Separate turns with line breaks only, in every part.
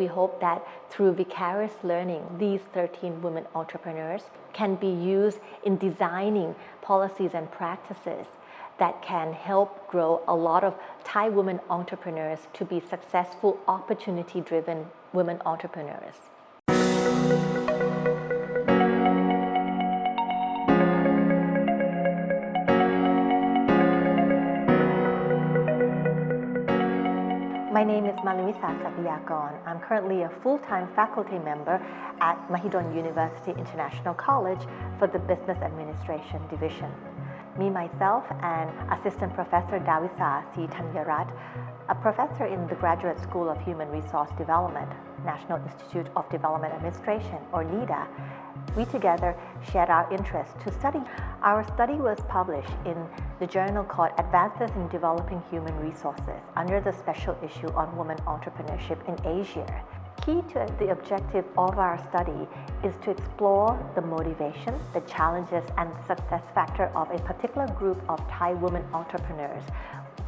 We hope that through vicarious learning, these 13 women entrepreneurs can be used in designing policies and practices that can help grow a lot of Thai women entrepreneurs to be successful, opportunity driven women entrepreneurs. My name is Malavisa Sapiyakon. I'm currently a full-time faculty member at Mahidol University International College for the Business Administration Division. Me, myself, and Assistant Professor Dawisa C. Tanyarat, a professor in the Graduate School of Human Resource Development, National Institute of Development Administration, or NIDA, we together shared our interest to study. Our study was published in the journal called Advances in Developing Human Resources under the special issue on women entrepreneurship in Asia. Key to the objective of our study is to explore the motivation, the challenges, and success factor of a particular group of Thai women entrepreneurs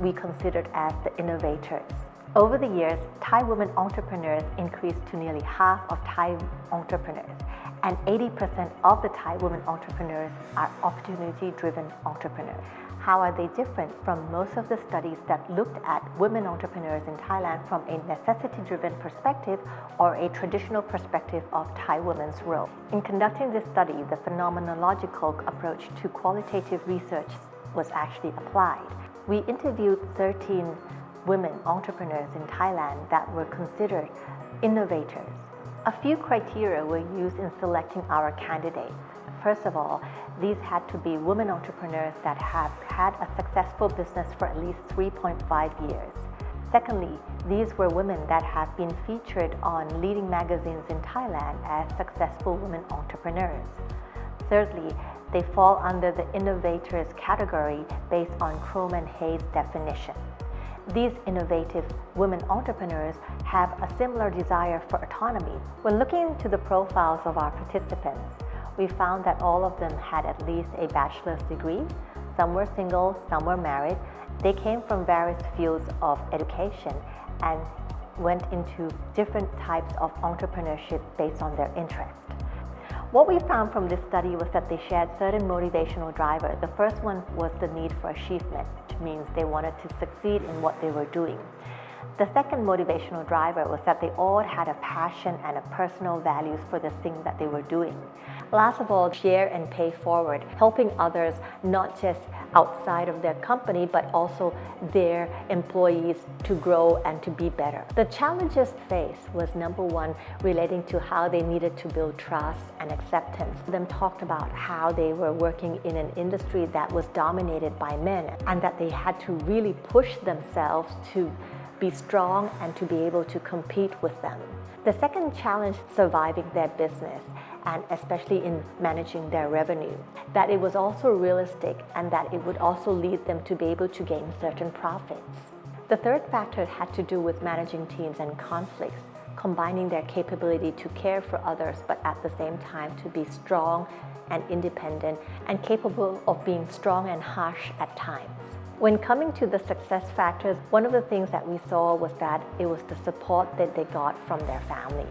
we considered as the innovators. Over the years, Thai women entrepreneurs increased to nearly half of Thai entrepreneurs, and 80% of the Thai women entrepreneurs are opportunity driven entrepreneurs. How are they different from most of the studies that looked at women entrepreneurs in Thailand from a necessity driven perspective or a traditional perspective of Thai women's role? In conducting this study, the phenomenological approach to qualitative research was actually applied. We interviewed 13 women entrepreneurs in Thailand that were considered innovators. A few criteria were used in selecting our candidates. First of all, these had to be women entrepreneurs that have had a successful business for at least 3.5 years. Secondly, these were women that have been featured on leading magazines in Thailand as successful women entrepreneurs. Thirdly, they fall under the innovators category based on Croman Hayes definition. These innovative women entrepreneurs have a similar desire for autonomy. When looking into the profiles of our participants, we found that all of them had at least a bachelor's degree. Some were single, some were married. They came from various fields of education and went into different types of entrepreneurship based on their interest. What we found from this study was that they shared certain motivational drivers. The first one was the need for achievement, means they wanted to succeed in what they were doing. The second motivational driver was that they all had a passion and a personal values for the thing that they were doing. Last of all, share and pay forward, helping others not just outside of their company, but also their employees to grow and to be better. The challenges faced was number one, relating to how they needed to build trust and acceptance. Them talked about how they were working in an industry that was dominated by men and that they had to really push themselves to be strong and to be able to compete with them. The second challenge, surviving their business and especially in managing their revenue, that it was also realistic and that it would also lead them to be able to gain certain profits. The third factor had to do with managing teams and conflicts, combining their capability to care for others, but at the same time to be strong and independent and capable of being strong and harsh at times. When coming to the success factors, one of the things that we saw was that it was the support that they got from their family.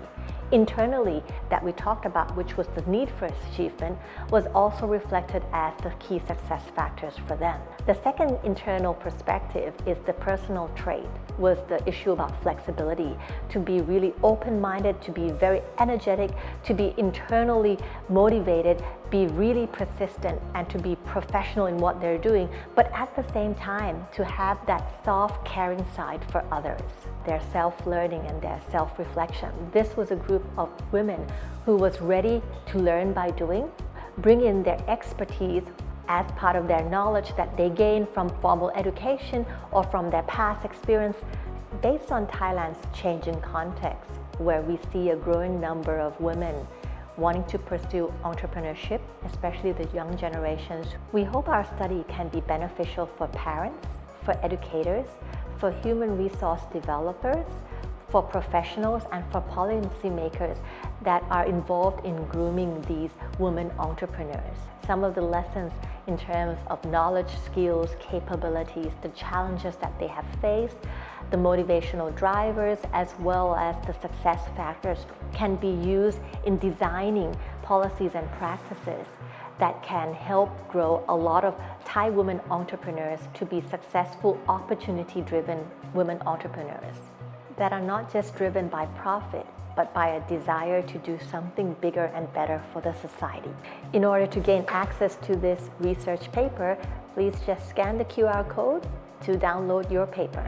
Internally, that we talked about, which was the need for achievement, was also reflected as the key success factors for them. The second internal perspective is the personal trait, was the issue about flexibility, to be really open-minded, to be very energetic, to be internally motivated, be really persistent and to be professional in what they're doing, but at the same time to have that soft, caring side for others, their self-learning and their self-reflection. This was a group of women who was ready to learn by doing, bring in their expertise as part of their knowledge that they gain from formal education or from their past experience based on Thailand's changing context, where we see a growing number of women wanting to pursue entrepreneurship, especially the young generations. We hope our study can be beneficial for parents, for educators, for human resource developers, for professionals and for policymakers that are involved in grooming these women entrepreneurs. Some of the lessons in terms of knowledge, skills, capabilities, the challenges that they have faced, the motivational drivers, as well as the success factors can be used in designing policies and practices that can help grow a lot of Thai women entrepreneurs to be successful, opportunity driven women entrepreneurs that are not just driven by profit, but by a desire to do something bigger and better for the society. In order to gain access to this research paper, please just scan the QR code to download your paper.